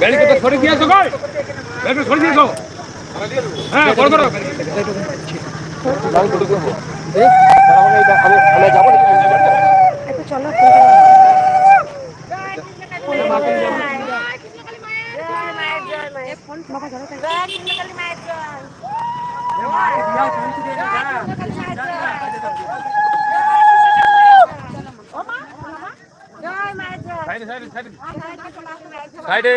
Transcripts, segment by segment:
ব্যারিকেডটা সরিয়ে দিয়েছ কই? ব্যারিকেড সরিয়ে দিয়েছ? হ্যাঁ বড় করো একটু চলো বাবা ধরো তাই। সাইডে সাইডে সাইডে সাইডে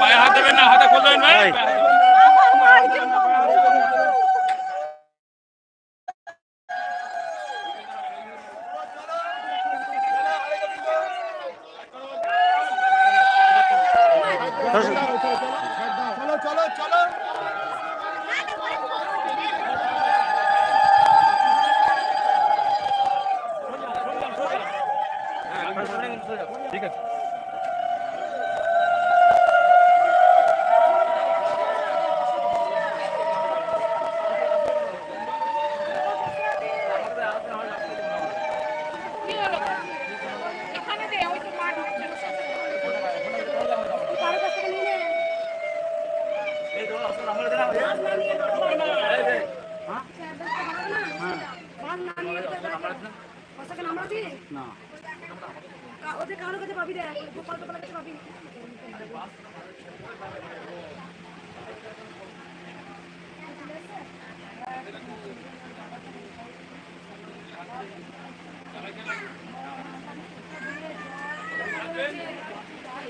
পায়ে হাত দেবেন না হাতে খুলবেন ভাই ঠিক আছে ওদের কারোর কাছে পাবি রে গোপাল গোপালের কাছে পাবি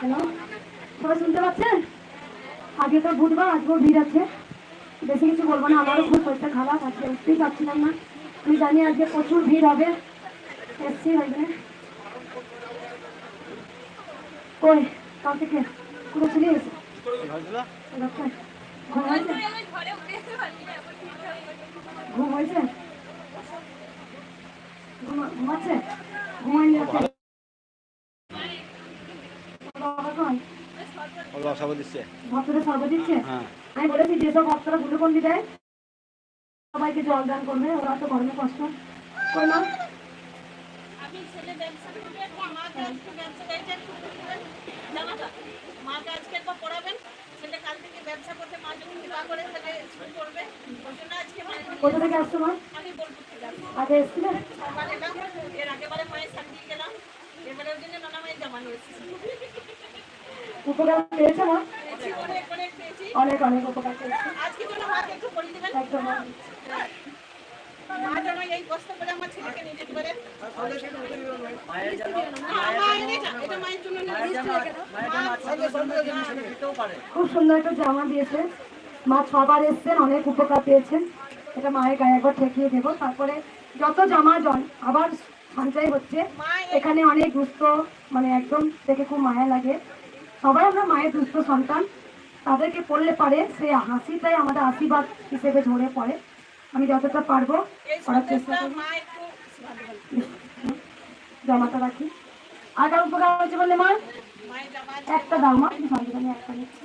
হ্যালো? সবাই শুনতে পাচ্ছেন? আগে তো বুধবার আজকেও ভিড় আছে। বেশি কিছু বলব না, আমারও খুব খারাপ উঠতেই পারছিলাম না। জানি আজকে প্রচুর ভিড় হবে। এসছি কাল থেকে পুরো চলে ঘুম হয়েছে? ঘুম হয়েছে? ঘুমা- ঘুমাচ্ছে? ঘুমাইনি রাতে বাবা কই ভক্তদের সর্ব দিচ্ছে? আমি বলেছি যেসব ভক্তরা গ্লুকন্ডি দেয় সবাইকে জল দান করবে ওরা তো গরমে কষ্ট। কই না আমি ছেলে ব্যবসা করবে মাকে আজকে ব্যবসা করবেন জানো তো মাকে আজকে একবার পড়াবেন ছেলে কাল থেকে ব্যবসা করতে মা যখন বিবাহ করে তাহলে শুরু করবে ওই জন্য আজকে কোথা থেকে আসছো মা? আমি বলব আগে এসছিলে? এর আগেবারে মায়ের সাথে গেলাম এবারে ওই জন্য নানা মায়ের জামানো এসেছি উপকার পেয়েছ মা? অনেক অনেক উপকার। খুব সুন্দর একটা জামা দিয়েছে। মা ছবার এসছেন, অনেক উপকার পেয়েছেন। এটা মায়ের গায়ে একবার ঠেকিয়ে দেবো। তারপরে যত জামা জল আবার সঞ্চয় হচ্ছে। এখানে অনেক দুস্থ মানে একদম দেখে খুব মায়া লাগে। সবাই আমরা মায়ের দুস্থ সন্তান। তাদেরকে পড়লে পারে সেই হাসিটাই আমাদের আশীর্বাদ হিসেবে ঝরে পড়ে। আমি যতটা পারব করার চেষ্টা করি করব। জামাটা রাখি। আর কারও উপকার হচ্ছে বললে মা? একটা দাও মা আমি একটা নিচ্ছি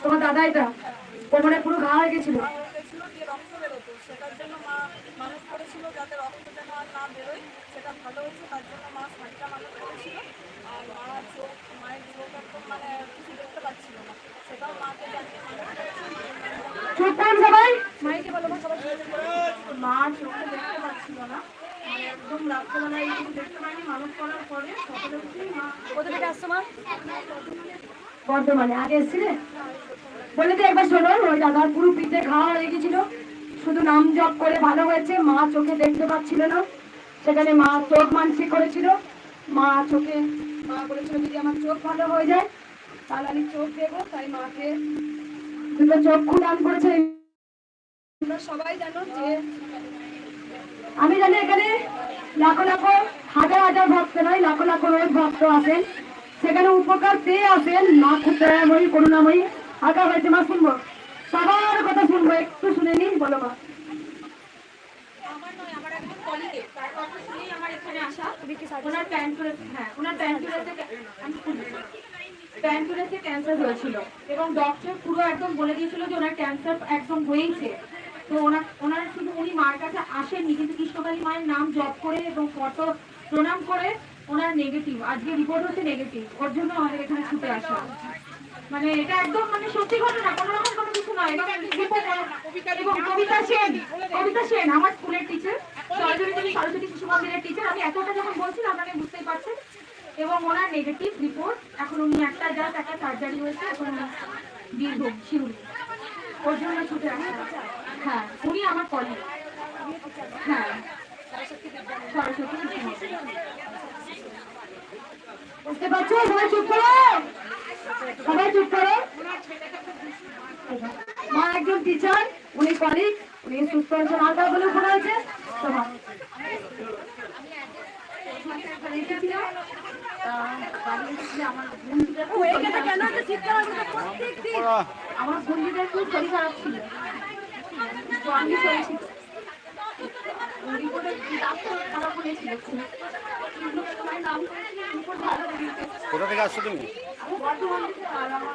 তোমার দাদা এটা কোমরে পুরো ঘা হয়ে গেছিল। মা দেখতে না সেটাও মাকে জানিয়ে মানুষ করেছে চুপ করুন সবাই। মাইকে বলো মা সবাই শুনতে পারে। মা চোখে দেখতে পাচ্ছিল না। মানে একদম রাত্রেবেলায় দেখতে পাইনি। মানুষ করার পরে সকালে উঠেই মা কোথা থেকে আসছো মা? বর্ধমানে। আগে এসেছিলে? বলে তো একবার শোনো, ওই দাদার পুরো পিঠে ঘা হয়ে গেছিল। শুধু নাম জপ করে ভালো হয়েছে, মা চোখে দেখতে পাচ্ছিল না। সেখানে মা চোখ মানসিক করেছিল। মা চোখে, মা বলেছিল, যদি আমার চোখ ভালো হয়ে যায়, তাহলে আমি চোখ দেবো। তাই মাকে দুটো চক্ষু দান করেছে। সবাই জানো যে আমি জানি এখানে লাখো লাখো, হাজার হাজার ভক্ত নয়, লাখো লাখো রোজ ভক্ত আছেন। সেখানে উপকার পেয়ে আসেন মা খুদাময়ী করুণাময়ী। আঁকা হয়েছে মা, শুনব। সবার কথা শুনব, একটু শুনে নিন, বলো মা। প্যান্টুরেস হ্যাঁ ডক্টর পুরো একদম বলে দিয়েছিল যে ওনার ক্যান্সার একদম হয়েইছে। তো ওনার ওনার শুধু উনি মার কাছে আসেননি, কিন্তু কৃষ্ণকালী মায়ের নাম জপ করে এবং ফটো প্রণাম করে ওনার নেগেটিভ আজকে রিপোর্ট হচ্ছে নেগেটিভ ওর জন্য আমাদের এখানে ছুটে আসা। মানে এটা একদম মানে সত্যি ঘটনা কোনো রকম কোনো কিছু নয়। এবং কবিতা সেন কবিতা সেন আমার স্কুলের টিচার সরস্বতী সরস্বতী শিশু মন্দিরের টিচার আমি এতটা যখন বলছিলাম আপনাকে বুঝতেই পারছেন। এবং ওনার নেগেটিভ রিপোর্ট এখন উনি একটা জাস্ট একটা সার্জারি হয়েছে এখন বীরভূম শিউরি ওর জন্য ছুটে আসা। হ্যাঁ উনি আমার কলিগ হ্যাঁ সরস্বতী বুঝতে পারছ চুপ করো? সবাই চুপ করো। মা একজন টিচার উনি কলিগ উনি সুস্থ আর কার বলে ফোন হয়েছে আমার বন্ধুদের খুব শরীর খারাপ ছিল কোথা থেকে আসছো তুমি আমি বর্ধমান থেকে আর আমার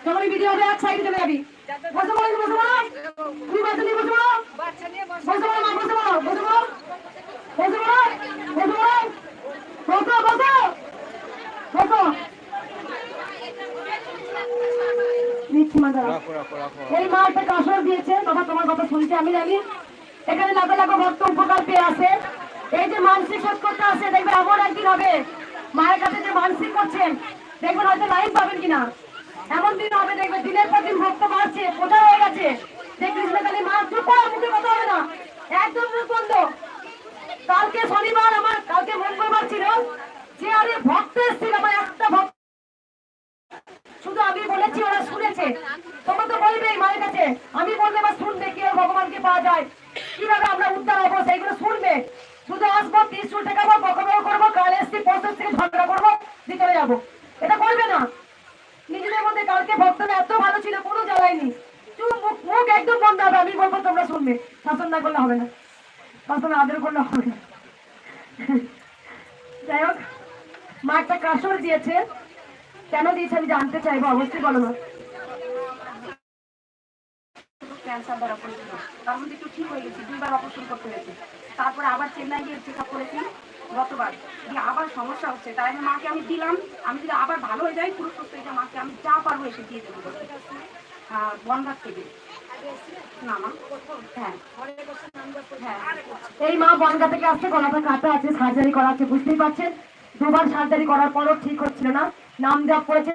যখন ভিডিও হবে এক সাইডে চলে যাবি। বসে পড়ো বসে পড়ো। তুই বসে নিয়ে বসে বসে পড়ো মা বসে পড়ো বসে পড়ো। বসে বসে পড়ো। বসো বসো। বসো। এই মা একটা কাসর দিয়েছে। বাবা তোমার কথা শুনছে আমি জানি। এখানে লাখো লাখো ভক্ত উপকার পেয়ে আসে। এই যে মানসিক শোধ করতে আসে দেখবেন এমন একদিন হবে। মায়ের কাছে যে মানসিক করছেন দেখবেন হয়তো লাইন পাবেন কিনা। এমন দিন হবে দেখবে দিনের পর দিন ভক্ত বাড়ছে বোঝা হয়ে গেছে। কৃষ্ণকালী মা চুপ করো, মুখে কথা হবে না। একদম বন্ধ কালকে শনিবার আমার কালকে মঙ্গলবার ছিল যে আরে ভক্ত এসেছিল আমার একটা ভক্ত। শুধু আমি বলেছি ওরা শুনেছে। তোমরা তো বলবেই মায়ের কাছে। আমি বললে বা শুনবে কীভাবে ভগবানকে পাওয়া যায়। কীভাবে আমরা উদ্ধার হব সেইগুলো শুনবে। শুধু আসব ত্রিশুল ঠেকাবো বকবক করব কাল এসছি পরশু থেকে ঝগড়া করব চলে যাব। এটা করবে না। নিজেদের মধ্যে কালকে ভক্তরা এত ভালো ছিল, কোনো জ্বালায়নি মুখ একদম বন্ধ হবে, আমি বলব তোমরা শুনবে। শাসন না করলে হবে না। শাসন আদর করলে হবে না। যাই হোক, মা একটা কাসর দিয়েছে। কেন দিয়েছে আমি জানতে চাইব, অবশ্যই বলো না তার মধ্যে একটু ঠিক হয়ে গেছে, দুইবার অপারেশন করতে হয়েছে। তারপরে আবার চেন্নাই গিয়ে চেক আপ করেছি। গতবার। দিয়ে আবার সমস্যা হচ্ছে, তাই মাকে আমি দিলাম। আমি যদি আবার ভালো হয়ে যাই পুরো সুস্থ মাকে আমি যা পারব এসে দিয়ে দেবো। থেকে। হ্যাঁ। হ্যাঁ। এই মা বনগা থেকে আসছে, গলাটা কাটা আছে সার্জারি করা আছে বুঝতেই পারছেন? দুবার সার্জারি করার পরও ঠিক হচ্ছিল না। নাম জপ করেছে।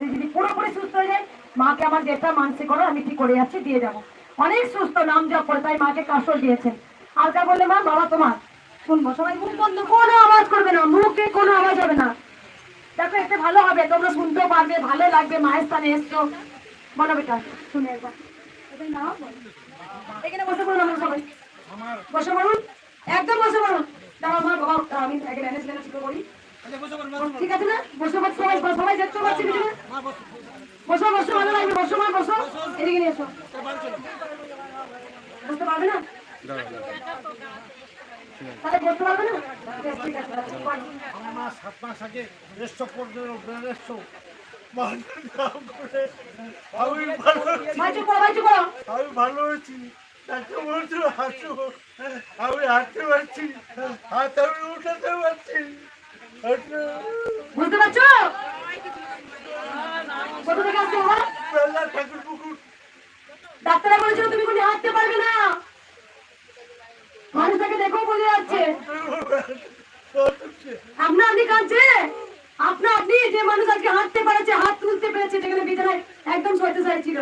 যদি পুরোপুরি সুস্থ হয়ে যায়। মাকে আমার যেটা মানসিক করো, আমি ঠিক করে যাচ্ছি, দিয়ে যাব অনেক সুস্থ, নাম জপ করে, তাই মাকে কাশল দিয়েছেন। আলকা বললে, মা, বাবা তোমার। শুনব। সবাই মুখ বন্ধ, কোনো আওয়াজ করবে না, মুখে কোনো আওয়াজ হবে না। দেখো, এতে ভালো হবে, তোমরা শুনতেও পারবে, ভালো লাগবে, মায়ের স্থানে এসছো। বলো বেটা, শুনে একবার। এখানে বসে পড়ুন আমরা সবাই। বসে পড়ুন একদম বসে পড়ুন দাঁড়াও মা, বাবা আমি আগে ম্যানেজ ম্যানেজ করি। ঠিক আছে না? বসে বসে সবাই সবাই দেখতে পাচ্ছি পিছনে। বসো বসো, ভালো লাগবে, বসো, মা, বসো। এদিকে নিয়ে এসো। বুঝতে পারবে না? তাহলে বসতে পারবে না? ঠিক আছে আমার সাত মাস আগে আমি ভালো আমি ভালো হয়েছি ডাক্তার বলছিল হাঁটু আমি হাঁটতে পারছি। হাত আমি উঠাতে পারছি। বুঝতে পারছ? ঠাকুর পুকুর। ডাক্তাররা বলেছিল তুমি কোনো হাঁটতে পারবে না। মানুষটাকে দেখো বোঝা যাচ্ছে। আপনা আপনি কাঁদছে? আপনা আপনি যে মানুষ আজকে হাঁটতে পারেছে হাত তুলতে পেরেছে যেখানে বিছানায় একদম সহ্য ছিল।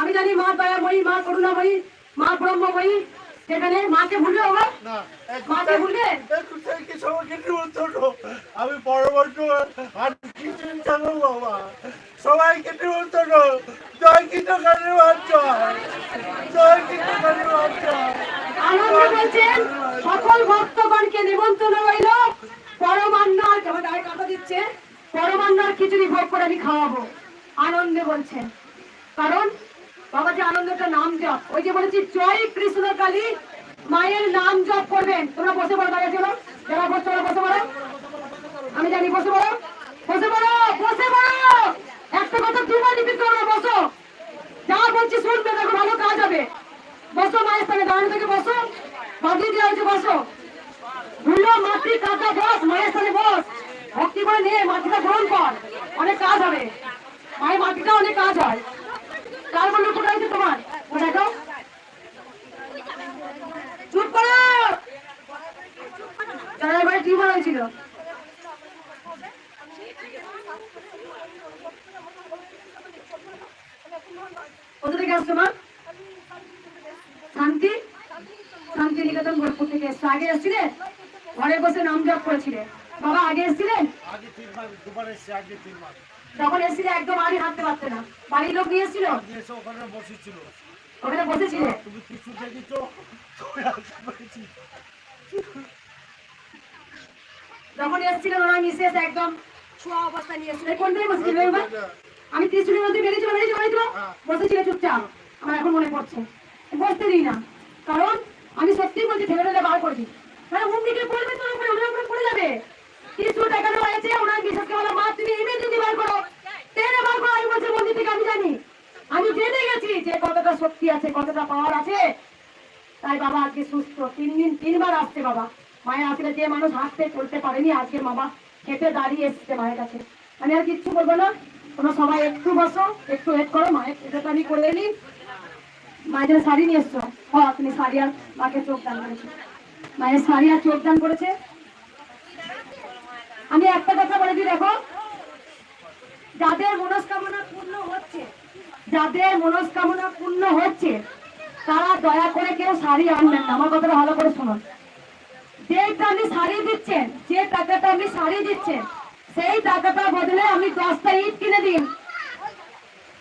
আমি জানি মা দয়াময়ী মা করুণাময়ী মা ব্রহ্মময়ী সেখানে মাকে ভুলবে না মাকে ভুলবে? সবাইকে নিমন্ত্রণ আমি পরবর্তী বাবা? সবাইকে নিমন্ত্রণ জয় কিন্তু কালীবাদ জয় জয় কালীবাদ জয় সকল ভক্তগণকে নিমন্ত্রণ রইল। পরমান্নার কথা দিচ্ছে। পরমান্নার খিচুড়ি ভোগ করে আমি খাওয়াবো। আনন্দে বলছেন। কারণ বাবা যে আনন্দটা নাম জপ ওই যে বলেছি, জয় কৃষ্ণ কালী মায়ের নাম জপ করবেন। তোমরা বসে পড়ো দাঁড়িয়ে চলো। যারা বসে পড়ো বসে পড়ো। আমি জানি বসে পড়ো। বসে পড়ো বসে পড়ো। একটা কথা দুবার রিপিট করো বসো। যা বলছি শুনবে, দেখো ভালো কাজ হবে। বসো, মায়ের স্থানে দাঁড়ানো থেকে বসো। বাঁধিয়ে দেওয়া হয়েছে, বসো। ধুলো, মাটি, কাটা, বস, মায়ের স্থানে বস। ভক্তি করে নিয়ে মাটিটা গ্রহণ কর। অনেক কাজ হবে। মায়ের মাটিটা অনেক কাজ হয়। কার বলল কোথায় তোমার? কোথায় দাও চুপ করো যারা এবারে টিউমার হয়েছিল কোথা থেকে আসছো মা? শান্তি? শান্তি নিকেতন গোরখপুর থেকে এসছো? আগে এসছিলে? ঘরে বসে নাম জপ করেছিলে। বাবা আগে এসছিলেন যখন এসছিলে একদম আগে হাঁটতে পারতে না। বাড়ির লোক নিয়ে এসছিল? এসে ওখানে বসেছিলে। তুমি কিছু দেখেছ? যখন এসেছিলেন ওনার মিসেস একদম ছোঁয়া অবস্থা নিয়ে এসেছিল। কোনটাই বসেছিল এবার আমি ত্রিশুলের মধ্যে বেরিয়েছিল বেরিয়েছিল বেরিয়েছিল বসেছিল চুপচাপ। আমার এখন মনে পড়ছে। বসতে দিই না। কারণ আমি সত্যি বলছি ঠেলে ঠেলে বার করেছি মানে উম দিকে পড়বে তো উপরে? ওনার উপরে পড়ে যাবে। ত্রিশুল দেখানো হয়েছে ওনার মিসেসকে বলা মা তুমি ইমেজিনি বার করো। টেনে বার করো আমি বলছি মন্দির থেকে আমি জানি। আমি জেনে গেছি যে কতটা শক্তি আছে কতটা পাওয়ার আছে। তাই বাবা আজকে সুস্থ। তিন দিন তিনবার আসছে বাবা। মায়ের আসলে যে মানুষ হাঁটতে চলতে পারেনি আজকে বাবা খেতে দাঁড়িয়ে এসছে মায়ের কাছে। আমি আর কিচ্ছু বলব না। তোমরা সবাই একটু বসো, একটু ওয়েট করো, মায়ের পুজোটা আমি করে নিই। মায়ের শাড়ি নিয়ে এসছো? হ, তুমি শাড়ি আর মাকে চোখ দান করেছ। মায়ের শাড়ি আর চোখ দান করেছে। আমি একটা কথা বলে দিই, দেখো। যাদের মনস্কামনা পূর্ণ হচ্ছে, যাদের মনস্কামনা পূর্ণ হচ্ছে, তারা দয়া করে কেউ শাড়ি আনবেন না। আমার কথাটা ভালো করে শুনুন যেটা আপনি শাড়ি দিচ্ছেন, যে টাকাটা আপনি শাড়ি দিচ্ছেন, সেই টাকাটা বদলে আপনি দশটা ইট কিনে দিন।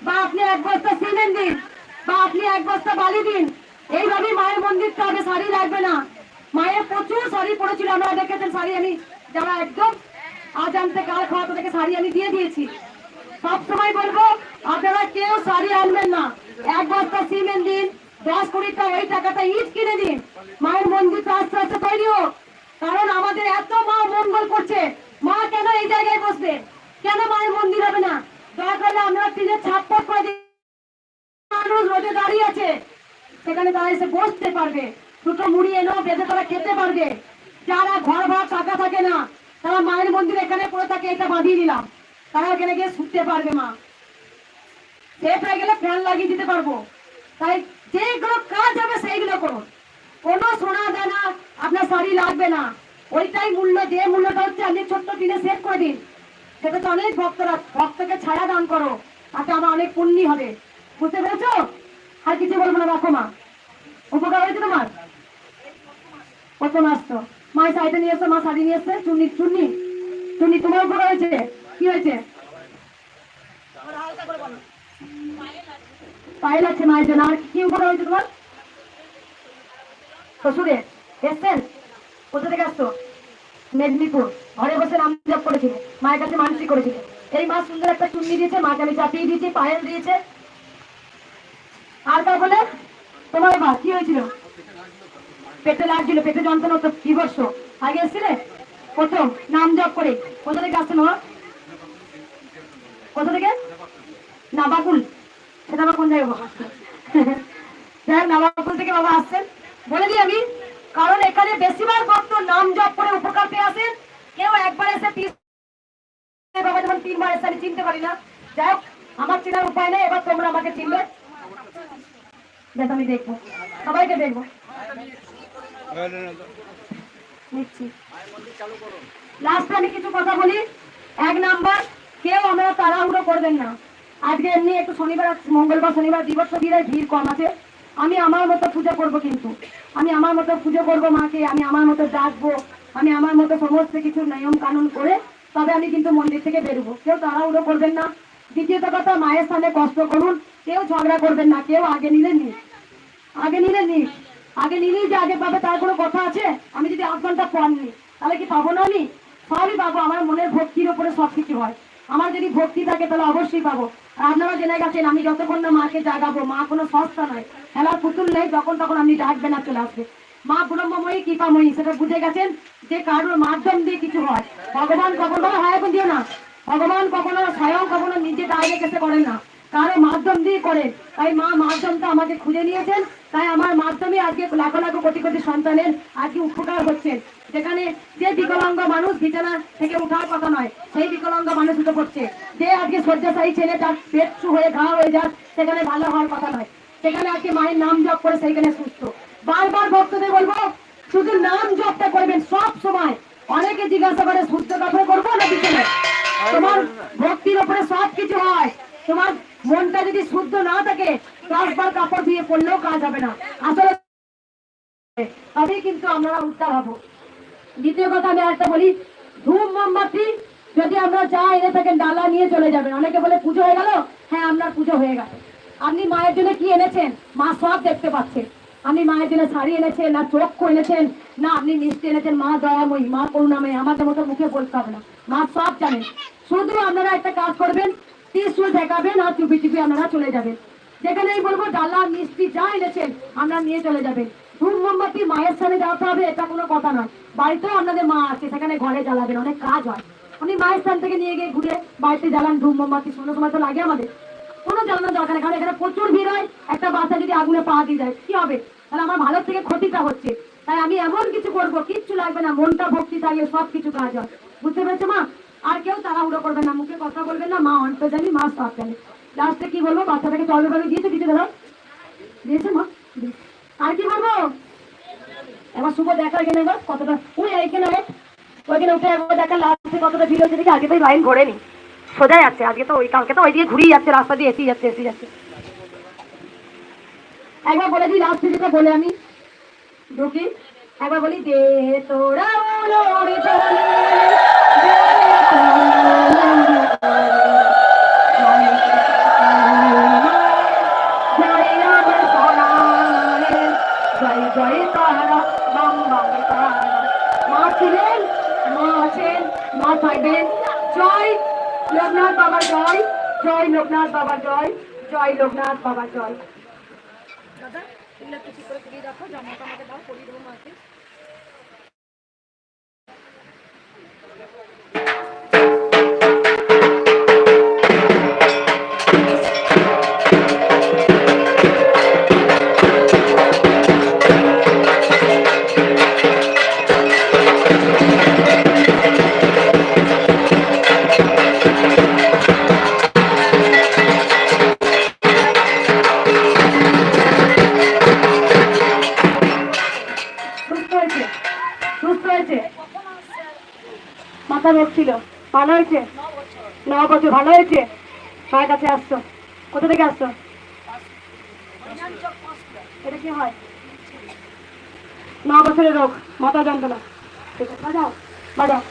বা আপনি এক বস্তা সিমেন্ট দিন, বা আপনি এক বস্তা বালি দিন। এইভাবে মায়ের মন্দিরটা আগে শাড়ি লাগবে না। মায়ের প্রচুর শাড়ি পড়েছিল, আপনারা দেখেছেন শাড়ি আমি যারা একদম আজ আনতে কাল খাওয়া তাদেরকে শাড়ি আমি দিয়ে দিয়েছি। সব সময় বলব, আপনারা কেউ শাড়ি আনবেন না। এক বস্তা সিমেন্ট দিন দশ কুড়িটা ওই টাকাটা ইট কিনে দিন মায়ের মন্দিরটা আস্তে আস্তে তৈরি হোক। কারণ আমাদের এত মা মঙ্গল করছে। মা কেন এই জায়গায় বসবে? কেন মায়ের মন্দির হবে না? দয়া আমরা টিনের ছাপ্পট করে দিই। মানুষ রোদে দাঁড়িয়ে আছে। সেখানে তারা এসে বসতে পারবে। দুটো মুড়ি এনো বেঁধে তারা খেতে পারবে। যারা ঘর ভাড়া টাকা থাকে না, তারা মায়ের মন্দির এখানে পড়ে থাকে, এটা বাঁধিয়ে দিলাম তারা এখানে গিয়ে শুতে পারবে মা। সেফ হয়ে গেলে ফ্যান লাগিয়ে দিতে পারব। তাই যেগুলো কাজ হবে সেইগুলো করুন কোনো সোনা দানা আপনার শাড়ি লাগবে না। ওইটাই মূল্য, যে মূল্যটা হচ্ছে আপনি ছোট্ট দিনে সেভ করে দিন। সেটা তো অনেক ভক্তরা, ভক্তকে ছাড়া দান করো, তাতে আমার অনেক পুণ্যি হবে। বুঝতে পেরেছ? আর কিছু বলব না, রাখো মা। উপকার হয়েছে তোমার? প্রথম আসতো মা শাড়িটা নিয়ে এসছো মা শাড়ি নিয়ে এসছে চুন্নি চুন্নি চুন্নি তোমার উপকার হয়েছে? কি হয়েছে? পায়েল আছে মায়ের জন্য, আর কি উপকার হয়েছে তোমার? শ্বশুরে এসছেন? কোথা থেকে আসতো মেদিনীপুর। ঘরে বসে নাম জপ করেছিল, মায়ের কাছে মানসিক করেছিল। এই মা সুন্দর একটা চুন্নি দিয়েছে, মাকে আমি চাপিয়ে দিয়েছি, পায়েল দিয়েছে। আর কার বলে তোমার মা কি হয়েছিল? পেটে লাগছিল, পেটে যন্ত্রণা হতো, কি বর্ষ আগে এসেছিলে? প্রথম, নাম জপ করে। কোথা থেকে আসছেন ওরা কোথা থেকে? নাবাকুল। সেটা আমার কোন জায়গায় বাবা? থেকে বাবা আসছেন? বলে দিই আমি, কারণ এখানে বেশিরভাগ ভক্ত নাম জপ করে উপকার পেয়ে আসেন। কেউ একবার এসে আমি চিনতে পারি না। যাই আমার চেনার উপায় নেই, এবার তোমরা আমাকে চিনবে। দেখ, আমি দেখব। সবাইকে দেখব। লাস্টে আমি কিছু কথা বলি। এক নাম্বার, কেউ আমরা তাড়াহুড়ো করবেন না। আজকে এমনি একটু শনিবার, মঙ্গলবার, শনিবার দিবস বিদায় ভিড় কম আছে। আমি আমার মতো পুজো করব কিন্তু। আমি আমার মতো পুজো করব মাকে, আমি আমার মতো ডাকবো, আমি আমার মতো সমস্ত কিছু নিয়ম কানুন করে তবে আমি কিন্তু মন্দির থেকে বেরোবো। কেউ তাড়াহুড়ো করবেন না। দ্বিতীয়ত কথা, মায়ের সামনে কষ্ট করুন। কেউ ঝগড়া করবেন না। কেউ আগে নিলে নিন আগে নিলে নিস আগে নিলেই যে আগে পাবে তার কোনো কথা আছে? আমি যদি আধ ঘণ্টা পর নিই তাহলে কি পাবো না আমি? সবই পাবো। আমার মনের ভক্তির ওপরে সব কিছু হয়। আমার যদি ভক্তি থাকে, তাহলে অবশ্যই পাবো। আপনারা জেনে গেছেন, আমি যতক্ষণ না মাকে জাগাবো, মা কোনো সস্তা নয়। খেলার পুতুল নেই, যখন তখন আপনি ডাকবেন না চলে আসবে মা ব্রহ্মময়ী, কৃপাময়ী, সেটা বুঝে গেছেন যে কারোর মাধ্যম দিয়ে কিছু হয়। ভগবান কখনো হয় এখন দিও না। ভগবান কখনো স্বয়ং কখনো নিজে ডাইরেক্ট এসে করেন না। কারও মাধ্যম দিয়ে করেন তাই মা মাধ্যমটা আমাকে খুঁজে নিয়েছেন। তাই আমার মাধ্যমে আজকে লাখো লাখো কোটি কোটি সন্তানের আজকে উপকার হচ্ছে। যেখানে যে বিকলাঙ্গ মানুষ বিছানা থেকে উঠার কথা নয়, সেই বিকলাঙ্গ মানুষ উঠে পড়ছে। যে আজকে শয্যাশায়ী ছেলে তার পেট হয়ে ঘা হয়ে যাক সেখানে ভালো হওয়ার কথা নয়। সেখানে আজকে মায়ের নাম জপ করে সেইখানে সুস্থ। বারবার ভক্তদের বলব, শুধু নাম জপটা করবেন সব সময়। অনেকে জিজ্ঞাসা করে সুস্থ কাপড়ে করব না পিছনে তোমার ভক্তির ওপরে সব কিছু হয়। তোমার মনটা যদি শুদ্ধ না থাকে দশবার কাপড় দিয়ে পড়লেও কাজ হবে না। আসলে তবেই কিন্তু আমরা উদ্ধার হব। দ্বিতীয় কথা আমি একটা বলি, ধূম মোমবাতি যদি আমরা যা এনে থাকেন, ডালা নিয়ে চলে যাবেন। অনেকে বলে পুজো হয়ে গেল? হ্যাঁ আপনার পুজো হয়ে গেল। আপনি মায়ের জন্য কি এনেছেন? মা সব দেখতে পাচ্ছেন। আপনি মায়ের জন্য শাড়ি এনেছেন, না চক্ষু এনেছেন, না আপনি মিষ্টি এনেছেন। মা দয়াময়ী, মা করুণাময়ী, আমাদের মতো মুখে বলতে হবে না। মা সব জানেন। শুধু আপনারা একটা কাজ করবেন ত্রিশুল দেখাবেন আর চুপি চুপি আপনারা চলে যাবেন। যেখানেই বলব, ডালা, মিষ্টি, যা এনেছেন আমরা নিয়ে চলে যাবেন। ধূপ, মোমবাতি মায়ের সামনে জ্বালাতে হবে, এটা কোনো কথা নয়। বাড়িতেও আপনাদের মা আছে, সেখানে ঘরে জ্বালাবেন, অনেক কাজ হয়। উনি মায়ের স্থান থেকে নিয়ে গিয়ে ঘুরে বাড়িতে জ্বালান, ধূপ, মোমবাতি, কোনো সময় তো লাগে আমাদের। কোনো জ্বালানোর দরকার কারণ এখানে প্রচুর ভিড় হয়, একটা বাচ্চা যদি আগুনে পা দিয়ে যায়, কি হবে? তাহলে আমার ভালো থেকে ক্ষতিটা হচ্ছে। তাই আমি এমন কিছু করব, কিচ্ছু লাগবে না, মনটা ভক্তি থাকলে সব কিছু কাজ হয়। বুঝতে পেরেছ মা? আর কেউ তাড়াহুড়ো করবে না, মুখে কথা বলবেন না, মা অন্ত জানি মা সব জানি লাস্টে কি বলব বাচ্চাটাকে জল বেরো দিয়েছে কিছু দাদা দিয়েছে মা আর কি বলব? এবার শুভ দেখা এখানে এবার, কতটা ওই এইখানে হোক ওইখানে উঠে একবার দেখা, লাস্টে কতটা ভিড় হচ্ছে দেখি, আগে তো লাইন ঘোরেনি সোজা যাচ্ছে আজকে তো ওই কালকে তো ওই দিয়ে ঘুরিয়ে যাচ্ছে, রাস্তা দিয়ে এসে যাচ্ছে এসে যাচ্ছে। একবার বলে দিই, লাস্টে যেটা বলে আমি, ঢুকি। একবার বলি, দে তোরা থাকবেন জয় লোকনাথ বাবা জয় জয়। লোকনাথ বাবা জয় জয় লোকনাথ বাবা জয় দাদা এগুলো কিছু করে তুলিয়ে রাখো জামাটা আমাকে দাও পরিয়ে দেবো মাকে ভালো হয়েছে? ন বছর ভালো হয়েছে? মায়ের কাছে আসছো। কোথা থেকে আসছো? এটা কি হয়? ন বছরের রোগ, মাথা যন্ত্রণা। ঠিক আছে, বাজাও বাজাও।